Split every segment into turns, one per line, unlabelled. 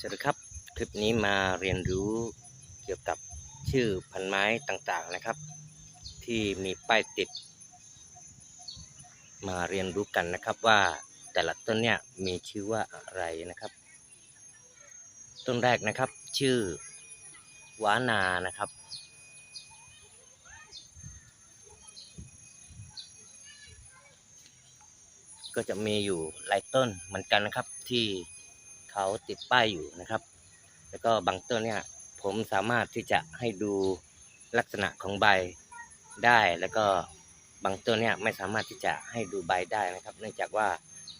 สวัสดีครับ คลิปนี้มาเรียนรู้เกี่ยวกับชื่อพันไม้ต่างๆนะครับ ที่มีป้ายติด มาเรียนรู้กันนะครับว่าแต่ละต้นเนี่ยมีชื่อว่าอะไรนะครับ ต้นแรกนะครับ ชื่อวานานะครับ ก็จะมีอยู่หลายต้นเหมือนกันนะครับที่ เขาติดป้ายอยู่นะครับ แล้วก็บางต้นเนี่ยผมสามารถที่จะให้ดูลักษณะของใบได้แล้วก็บางต้นเนี่ยไม่สามารถที่จะให้ดูใบได้นะครับ เนื่องจากว่า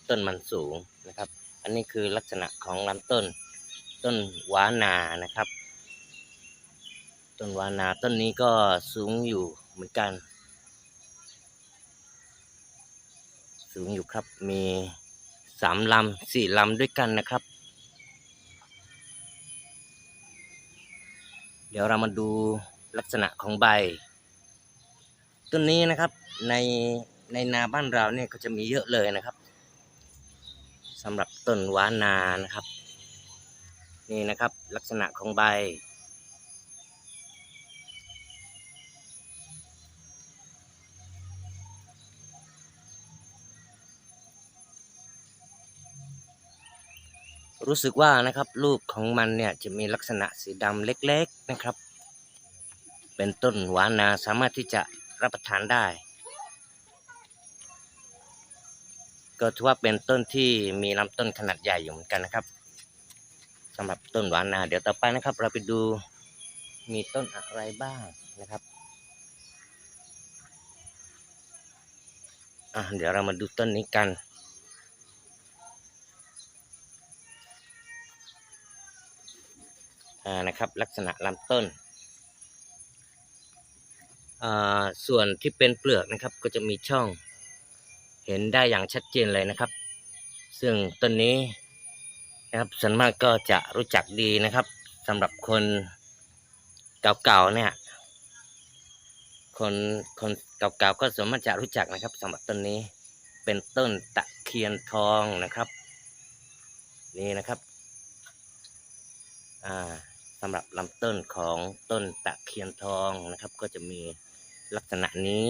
ต้นมันสูงนะครับ อันนี้คือลักษณะของลำต้น ต้นวานานะครับ ต้นวานาต้นนี้ก็สูงอยู่เหมือนกัน สูงอยู่ครับมีสามลำสี่ลำด้วยกันนะครับ ดี๋ยวเรามาดูลักษณะของใบ ต้นนี้นะครับในในนาบ้านเราเนี่ยก็จะมีเยอะเลยนะครับสำหรับต้นว้านานะครับ นี่นะครับลักษณะของใบ รู้สึกว่านะครับลูกของมันเนี่ยจะมีลักษณะสีดำเล็กๆนะครับ เป็นต้นหวานาสามารถที่จะรับประทานได้ ก็ถือว่าเป็นต้นที่มีลำต้นขนาดใหญ่อยู่เหมือนกันนะครับสำหรับต้นหวานาเดี๋ยวต่อไปนะครับ เราไปดูมีต้นอะไรบ้างนะครับอะเดี๋ยวเรามาดูต้นนี้กัน นะครับ ลักษณะลำต้น ส่วนที่เป็นเปลือกนะครับก็จะมีช่องเห็นได้อย่างชัดเจนเลยนะครับ ซึ่งต้นนี้นะครับส่วนมากก็จะรู้จักดีนะครับสำหรับคนเก่าๆเนี่ยคนคนเก่าๆก็ส่วนมากจะรู้จักนะครับสำหรับต้นนี้เป็นต้นตะเคียนทองนะครับ นี่นะครับ อ่าำหรับลำต้นของต้นตะเคียนทองนะครับ ก็จะมีลักษณะนี้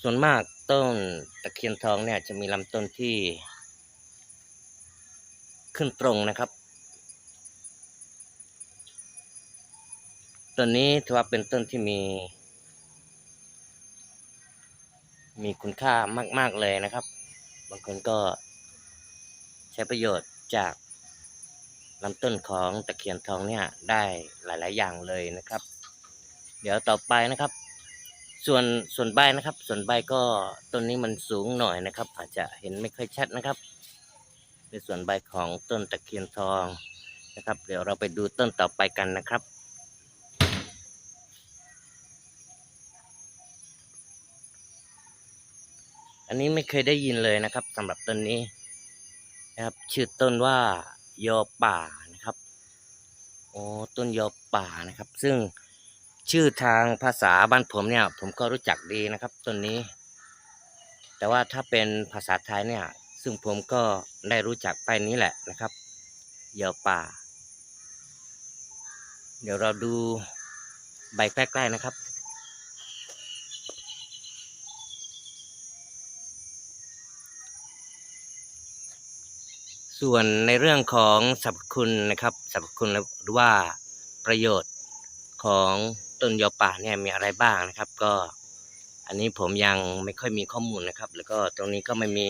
ส่วนมากต้นตะเคียนทองเนี่ยจะมีลำต้นที่ ขึ้นตรงนะครับต้นนี้ถือว่าเป็นต้นที่มี มีคุณค่ามาก ๆเลยนะครับ บางคนก็ใช้ประโยชน์จาก ลำต้นของตะเคียนทองเนี่ยได้หลาย ๆ อย่างเลยนะครับ เดี๋ยวต่อไปนะครับ ส่วนส่วนใบนะครับ ส่วนใบก็ต้นนี้มันสูงหน่อยนะครับ อาจจะเห็นไม่ค่อยชัดนะครับในส่วนใบของต้นตะเคียนทองนะครับ เดี๋ยวเราไปดูต้นต่อไปกันนะครับอันนี้ไม่เคยได้ยินเลยนะครับสำหรับต้นนี้นะครับ ชื่อต้นว่า ยอป่านะครับโอ้ต้นยอป่านะครับ ซึ่งชื่อทางภาษาบ้านผมเนี่ย ผมก็รู้จักดีนะครับต้นนี้ แต่ว่าถ้าเป็นภาษาไทยเนี่ย ซึ่งผมก็ได้รู้จักไปนี้แหละนะครับ ยอป่า เดี๋ยวเราดูใบใกล้ๆนะครับ ส่วนในเรื่องของสรรพคุณนะครับสรรพคุณหรือว่าประโยชน์ของต้นยอป่าเนี่ยมีอะไรบ้างนะครับ ก็อันนี้ผมยังไม่ค่อยมีข้อมูลนะครับ แล้วก็ตรงนี้ก็ไม่มี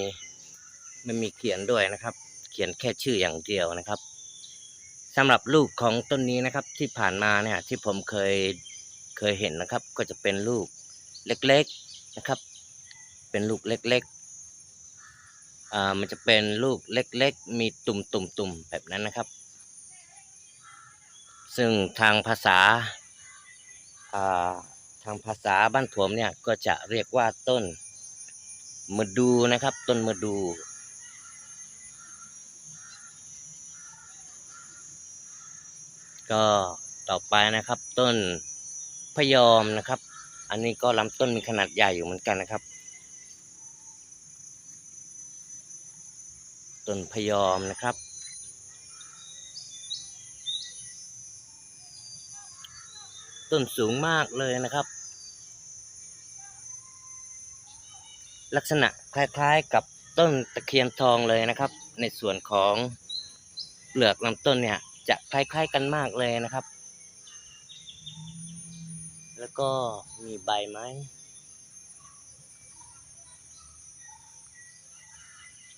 ไม่มีเขียนด้วยนะครับ เขียนแค่ชื่ออย่างเดียวนะครับสำหรับลูกของต้นนี้นะครับ ที่ผ่านมาเนี่ยที่ผมเคยเคยเห็นนะครับ ก็จะเป็นลูกเล็กๆนะครับ เป็นลูกเล็ก ๆ อ่ามันจะเป็นลูกเล็กๆ มีตุ่มตุ่มตุ่มแบบนั้นนะครับ ซึ่งทางภาษาอ่าทางภาษาบ้านผมเนี่ยก็จะเรียกว่าต้นมะดูนะครับ ต้นมะดูก็ต่อไปนะครับต้นพยอมนะครับ อันนี้ก็ลำต้นมีขนาดใหญ่อยู่เหมือนกันนะครับ ต้นพยอมนะครับ ต้นสูงมากเลยนะครับ ลักษณะคล้ายๆกับต้นตะเคียนทองเลยนะครับ ในส่วนของเปลือกลำต้นเนี่ยจะคล้ายๆกันมากเลยนะครับ แล้วก็มีใบไม้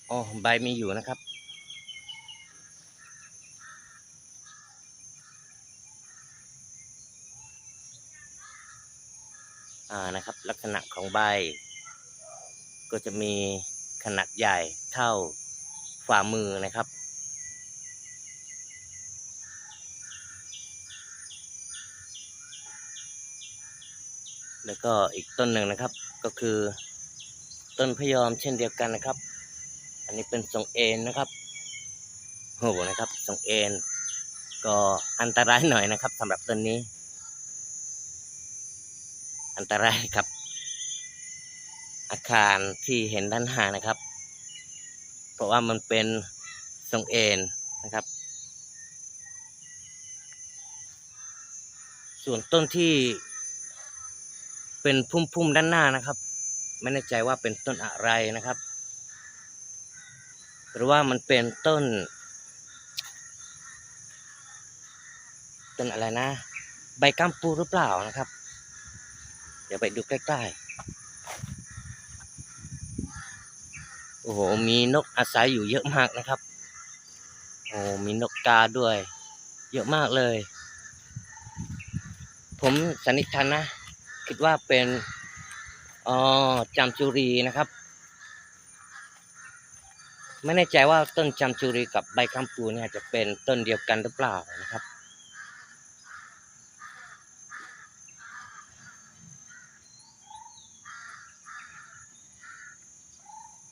อ๋อใบมีอยู่นะครับ อ่านะครับ ลักษณะของใบ ก็จะมีขนาดใหญ่เท่าฝ่ามือนะครับแล้วก็อีกต้นหนึ่งนะครับก็คือ ต้นพยอมเช่นเดียวกันนะครับ อันนี้เป็นทรงเอ็นนะครับโหนะครับทรงเอ็นก็อันตรายหน่อยนะครับสำหรับต้นนี้ อันตรายครับ อาคารที่เห็นด้านหน้านะครับ เพราะว่ามันเป็นทรงเอ็นนะครับ ส่วนต้นที่เป็นพุ่มๆด้านหน้านะครับ ไม่แน่ใจว่าเป็นต้นอะไรนะครับ หรือว่ามันเป็นต้น ต้นอะไรนะ ใบกัมปูหรือเปล่านะครับ เดี๋ยวไปดูใกล้ๆ โอ้โห มีนกอาศัยอยู่เยอะมากนะครับ โอ้มีนกกาด้วย เยอะมากเลย ผมสันนิษฐานนะ คิดว่าเป็นอ๋อจามจุรีนะครับ ไม่แน่ใจว่าต้นจามจุรีกับใบกัมปูเนี่ยจะเป็นต้นเดียวกันหรือเปล่านะครับ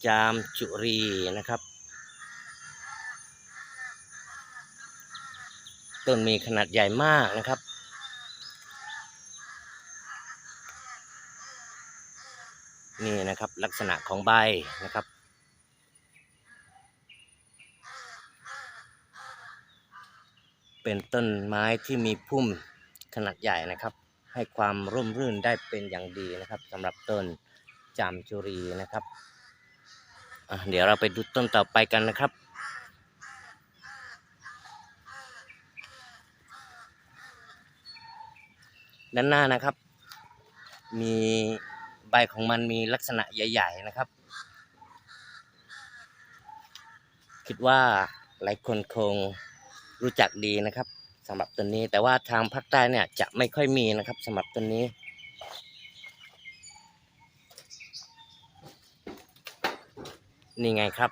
จามจุรีนะครับ ต้นมีขนาดใหญ่มากนะครับนี่นะครับลักษณะของใบนะครับ เป็นต้นไม้ที่มีพุ่มขนาดใหญ่นะครับ ให้ความร่มรื่นได้เป็นอย่างดีนะครับสำหรับต้นจามจุรีนะครับเดี๋ยวเราไปดูต้นต่อไปกันนะครับด้านหน้านะครับ มีใบของมันมีลักษณะใหญ่ ๆนะครับ คิดว่าหลายคนคง รู้จักดีนะครับสำหรับต้นนี้ แต่ว่าทางภาคใต้เนี่ยจะไม่ค่อยมีนะครับสำหรับต้นนี้นี่ไงครับ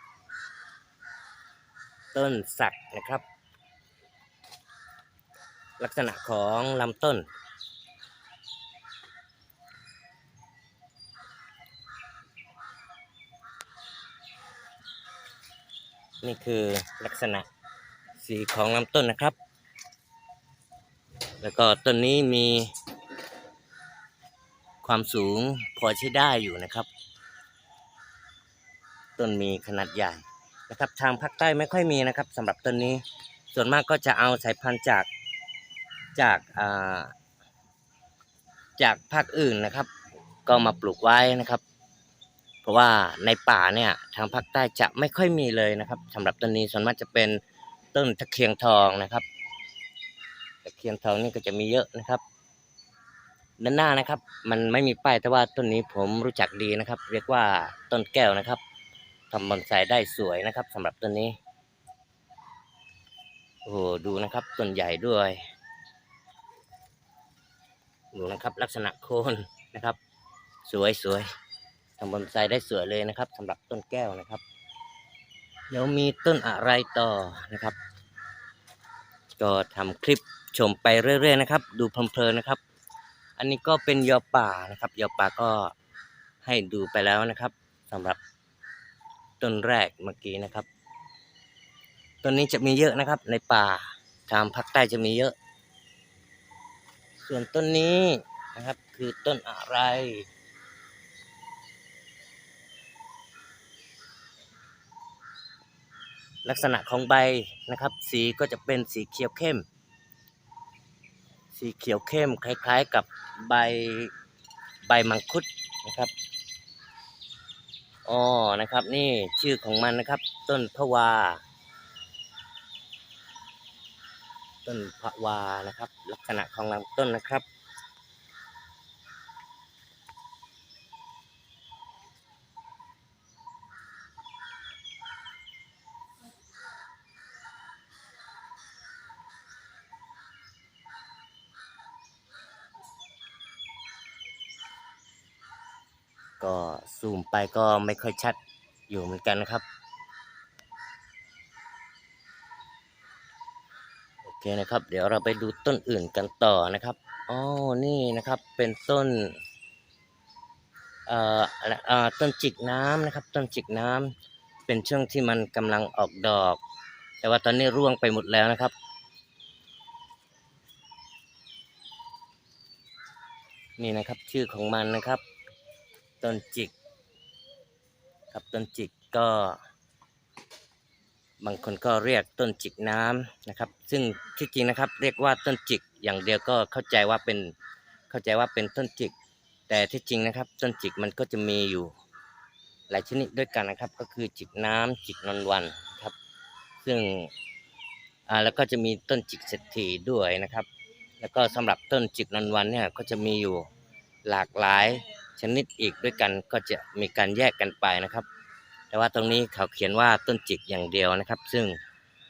ต้นสักนะครับ ลักษณะของลำต้น นี่คือลักษณะ สีของลำต้นนะครับ แล้วก็ต้นนี้มีความสูงพอใช้ได้อยู่นะครับ ต้นมีขนาดใหญ่นะครับ ทางภาคใต้ไม่ค่อยมีนะครับสำหรับต้นนี้ ส่วนมากก็จะเอาสายพันธุ์จากจากอ่าจากภาคอื่นนะครับ ก็มาปลูกไว้นะครับ เพราะว่าในป่าเนี่ยทางภาคใต้จะไม่ค่อยมีเลยนะครับสำหรับต้นนี้ส่วนมากจะเป็น ต้นตะเคียงทองนะครับตะเคียงทองนี่ก็จะมีเยอะนะครับ ด้านหน้านะครับ มันไม่มีป้ายแต่ว่าต้นนี้ผมรู้จักดีนะครับ เรียกว่าต้นแก้วนะครับทำบอนไซได้สวยนะครับสำหรับต้นนี้โอ้โหดูนะครับต้นใหญ่ด้วยดูนะครับลักษณะโคนนะครับ สวยสวยทำบอนไซได้สวยเลยนะครับสำหรับต้นแก้วนะครับ เดี๋ยวมีต้นอะไรต่อนะครับ ก็ทำคลิปชมไปเรื่อย ๆ นะครับ ดูเพลินๆนะครับ อันนี้ก็เป็นยอป่านะครับยอป่าก็ให้ดูไปแล้วนะครับสำหรับต้นแรกเมื่อกี้นะครับต้นนี้จะมีเยอะนะครับ ในป่าทางภาคใต้จะมีเยอะ ส่วนต้นนี้นะครับคือต้นอะไร ลักษณะของใบนะครับ สีก็จะเป็นสีเขียวเข้ม สีเขียวเข้มคล้ายๆกับใบใบมังคุดนะครับอ๋อนะครับนี่ชื่อของมันนะครับ ต้นพะวา ต้นพะวานะครับ ลักษณะของลำต้นนะครับ ก็ ไปก็ไม่ค่อยชัดอยู่เหมือนกันนะครับ โอเคนะครับ เดี๋ยวเราไปดูต้นอื่นกันต่อนะครับอ๋อนี่นะครับเป็นต้นเอ่ออะไรเอ่อต้นจิกน้ำนะครับ ต้นจิกน้ำเป็นช่วงที่มันกำลังออกดอก แต่ว่าตอนนี้ร่วงไปหมดแล้วนะครับนี่นะครับชื่อของมันนะครับ ต้นจิก ครับต้นจิกก็ บางคนก็เรียกต้นจิกน้ำนะครับ ซึ่งที่จริงนะครับ เรียกว่าต้นจิกอย่างเดียวก็เข้าใจว่าเป็นเข้าใจว่าเป็นต้นจิก แต่ที่จริงนะครับ ต้นจิกมันก็จะมีอยู่ หลายชนิดด้วยกันนะครับ ก็คือจิกน้ำจิกนอนวันครับ ซึ่งอ่าแล้วก็จะมีต้นจิกเศรษฐีด้วยนะครับ แล้วก็สำหรับต้นจิกนอนวันเนี่ยก็จะมีอยู่หลากหลาย ชนิดอีกด้วยกันก็จะมีการแยกกันไปนะครับ แต่ว่าตรงนี้เขาเขียนว่าต้นจิกอย่างเดียวนะครับ ซึ่ง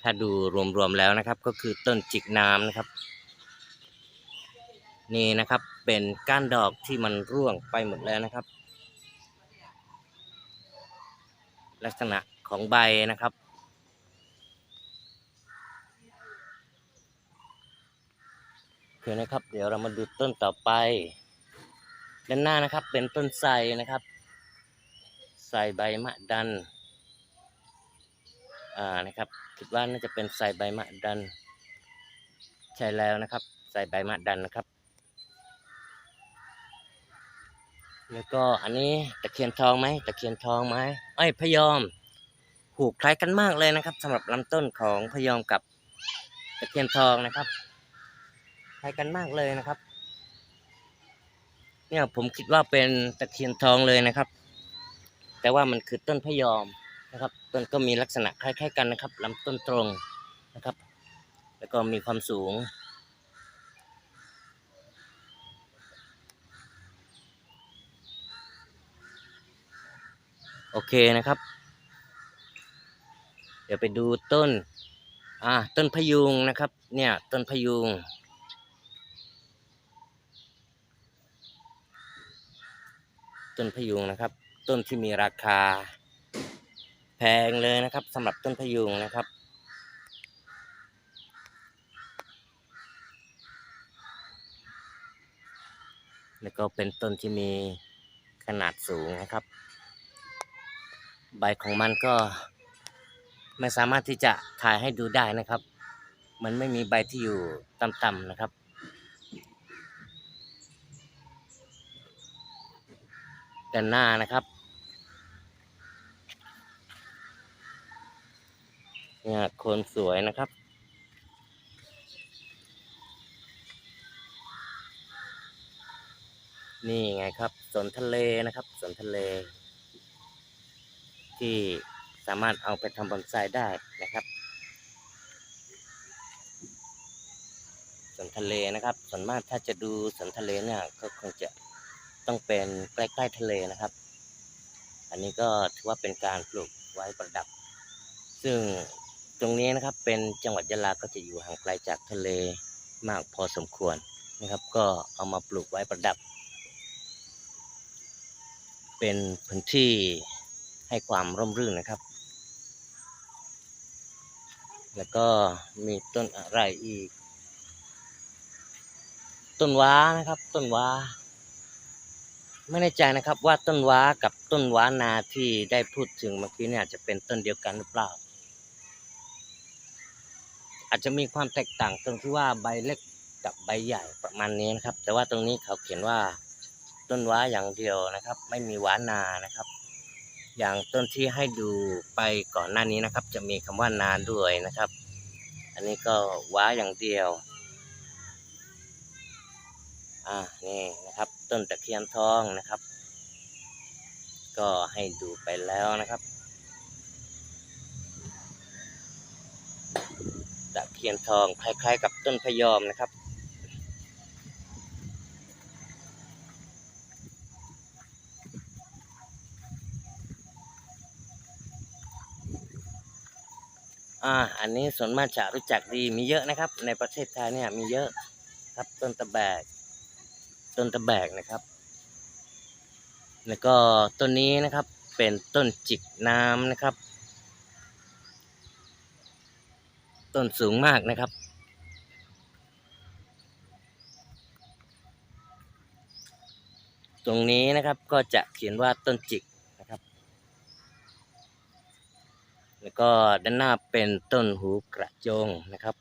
ถ้าดูรวมๆแล้วนะครับ ก็คือต้นจิกน้ำนะครับ นี่นะครับเป็นก้านดอกที่มันร่วงไปหมดแล้วนะครับ ลักษณะของใบนะครับโอเคนะครับ เดี๋ยวเรามาดูต้นต่อไป ด้านหน้านะครับ เป็นต้นไทรนะครับไทรใบมะดันอ่านะครับคิดว่าน่าจะเป็นไทรใบมะดัน ใช่แล้วนะครับไทรใบมะดันนะครับ แล้วก็อันนี้ตะเคียนทองไหมตะเคียนทองไหมไอ้พยอมผูกคล้ายกันมากเลยนะครับสำหรับลำต้นของพยอมกับตะเคียนทองนะครับคล้ายกันมากเลยนะครับ เนี่ยผมคิดว่าเป็นตะเคียนทองเลยนะครับ แต่ว่ามันคือต้นพยอมนะครับต้นก็มีลักษณะคล้าย ๆ กันนะครับลำต้นตรงนะครับ แล้วก็มีความสูง โอเคนะครับ เดี๋ยวไปดูต้นอ่าต้นพยุงนะครับ เนี่ยต้นพยุง ต้นพยุงนะครับ ต้นที่มีราคา แพงเลยนะครับสำหรับต้นพยุงนะครับ แล้วก็เป็นต้นที่มีขนาดสูงนะครับ ใบของมันก็ไม่สามารถที่จะถ่ายให้ดูได้นะครับ มันไม่มีใบที่อยู่ต่ำๆนะครับ ด้านหน้านะครับเนี่ยคนสวยนะครับ นี่ไงครับสวนทะเลนะครับสวนทะเล ที่สามารถเอาไปทำบอนไซได้นะครับสวนทะเลนะครับ ส่วนมากถ้าจะดูสวนทะเลเนี่ยก็คงจะ ต้องเป็นใกล้ๆทะเลนะครับ อันนี้ก็ถือว่าเป็นการปลูกไว้ประดับ ซึ่งตรงนี้นะครับเป็นจังหวัดยะลาก็จะอยู่ห่างไกลจากทะเลมากพอสมควรนะครับ ก็เอามาปลูกไว้ประดับ เป็นพื้นที่ให้ความร่มรื่นนะครับ แล้วก็มีต้นอะไรอีก ต้นว้านะครับ ต้นว้า ไม่แน่ใจนะครับว่าต้นว้ากับต้นว้านาที่ได้พูดถึงเมื่อกี้เนี่ยอาจจะเป็นต้นเดียวกันหรือเปล่า อาจจะมีความแตกต่างตรงที่ว่าใบเล็กกับใบใหญ่ประมาณนี้นะครับ แต่ว่าตรงนี้เขาเขียนว่าต้นว้าอย่างเดียวนะครับ ไม่มีว้านานะครับ อย่างต้นที่ให้ดูไปก่อนหน้านี้นะครับ จะมีคำว่านาด้วยนะครับ อันนี้ก็ว้าอย่างเดียว อ่านี่นะครับ ต้นตะเคียนทองนะครับ ก็ให้ดูไปแล้วนะครับ ตะเคียนทองคล้ายๆ กับต้นพยอมนะครับอ่า อันนี้ส่วนมากจะรู้จักดีมีเยอะนะครับ ในประเทศไทยเนี่ยมีเยอะครับต้นตะแบก ต้นตะแบกนะครับ แล้วก็ต้นนี้นะครับเป็นต้นจิกน้ำนะครับ ต้นสูงมากนะครับ ตรงนี้นะครับก็จะเขียนว่าต้นจิกนะครับ แล้วก็ด้านหน้าเป็นต้นหูกระจงนะครับ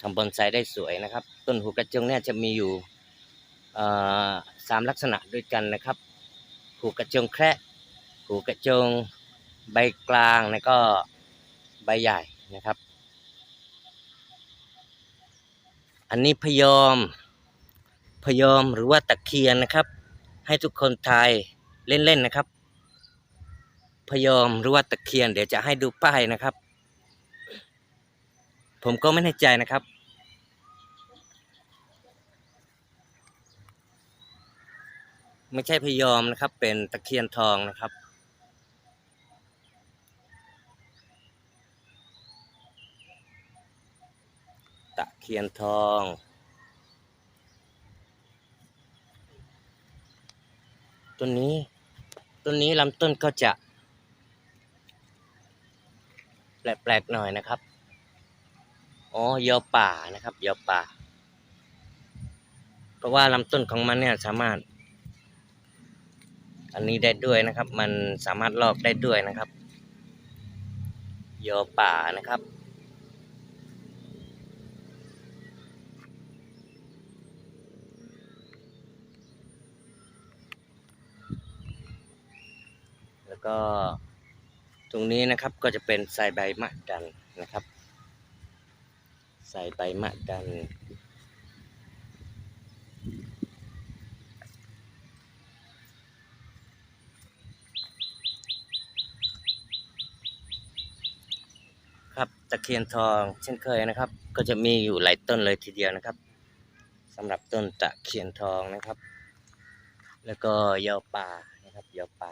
ทำบอนไซได้สวยนะครับ ต้นหูกระจงเนี่ยจะมีอยู่ สามลักษณะด้วยกันนะครับหูกระจงแคระหูกระจงใบกลางแล้วก็ใบใหญ่นะครับ อันนี้พยอมพยอมหรือว่าตะเคียนนะครับ ให้ทุกคนทายเล่นๆนะครับ พยอมหรือว่าตะเคียน เดี๋ยวจะให้ดูป้ายนะครับ ผมก็ไม่แน่ใจนะครับ ไม่ใช่พยอมนะครับ เป็นตะเคียนทองนะครับ ตะเคียนทองต้นนี้ต้นนี้ลำต้นก็จะ แปลกๆหน่อยนะครับ อ๋อยอป่านะครับ ยอป่า เพราะว่าลำต้นของมันเนี่ยสามารถ อันนี้ได้ด้วยนะครับ มันสามารถลอกได้ด้วยนะครับยอป่านะครับแล้วก็ตรงนี้นะครับก็จะเป็นใสายใบมะดันนะครับ ใสายใบมะดัน ครับตะเคียนทอง เช่นเคยนะครับ ก็จะมีอยู่หลายต้นเลยทีเดียวนะครับสำหรับต้นตะเคียนทองนะครับ แล้วก็ยอป่านะครับยอป่า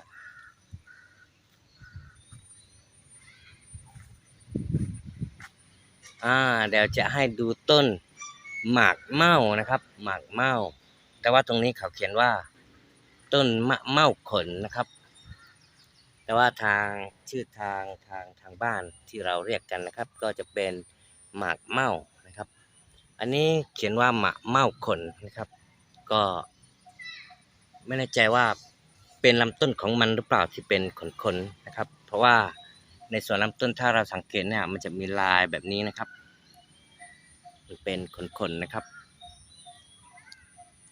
อ่าเดี๋ยวจะให้ดูต้นหมากเม่านะครับ หมากเม่าแต่ว่าตรงนี้เขาเขียนว่า ต้นมะเม่าขนนะครับ แต่ว่าทางชื่อทางทางทางบ้านที่เราเรียกกันนะครับ ก็จะเป็นหมากเม่านะครับ อันนี้เขียนว่าหมากเม่าขนนะครับ ก็ไม่แน่ใจว่าเป็นลำต้นของมันหรือเปล่าที่เป็นขนๆนะครับ เพราะว่าในส่วนลำต้นถ้าเราสังเกตเนี่ยมันจะมีลายแบบนี้นะครับมันเป็นขนๆนะครับ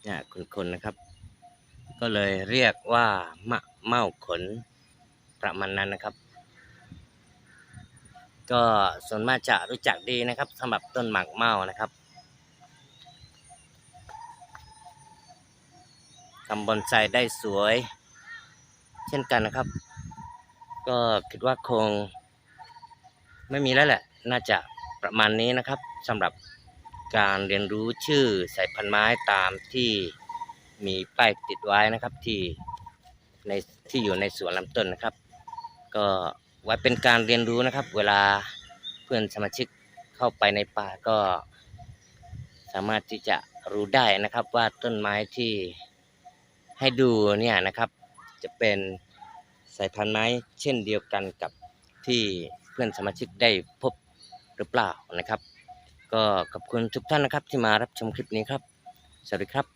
เนี่ยขนๆนะครับ ก็เลยเรียกว่ามะเม่าขน ประมาณนั้นนะครับ ก็ส่วนมากจะรู้จักดีนะครับสำหรับต้นหมากเมานะครับทำบอนไซได้สวย เช่นกันนะครับ ก็คิดว่าคง ไม่มีแล้วแหละ น่าจะประมาณนี้นะครับสำหรับการเรียนรู้ชื่อสายพันธุ์ไม้ตามที่มีป้ายติดไว้นะครับที่ในที่อยู่ในสวนลำต้นนะครับ ก็ไว้เป็นการเรียนรู้นะครับ เวลาเพื่อนสมาชิกเข้าไปในป่าก็ สามารถที่จะรู้ได้นะครับว่าต้นไม้ที่ให้ดูเนี่ยนะครับ จะเป็นสายพันธุ์ไม้เช่นเดียวกันกับที่เพื่อนสมาชิกได้พบหรือเปล่านะครับ ก็ขอบคุณทุกท่านนะครับที่มารับชมคลิปนี้ครับ สวัสดีครับ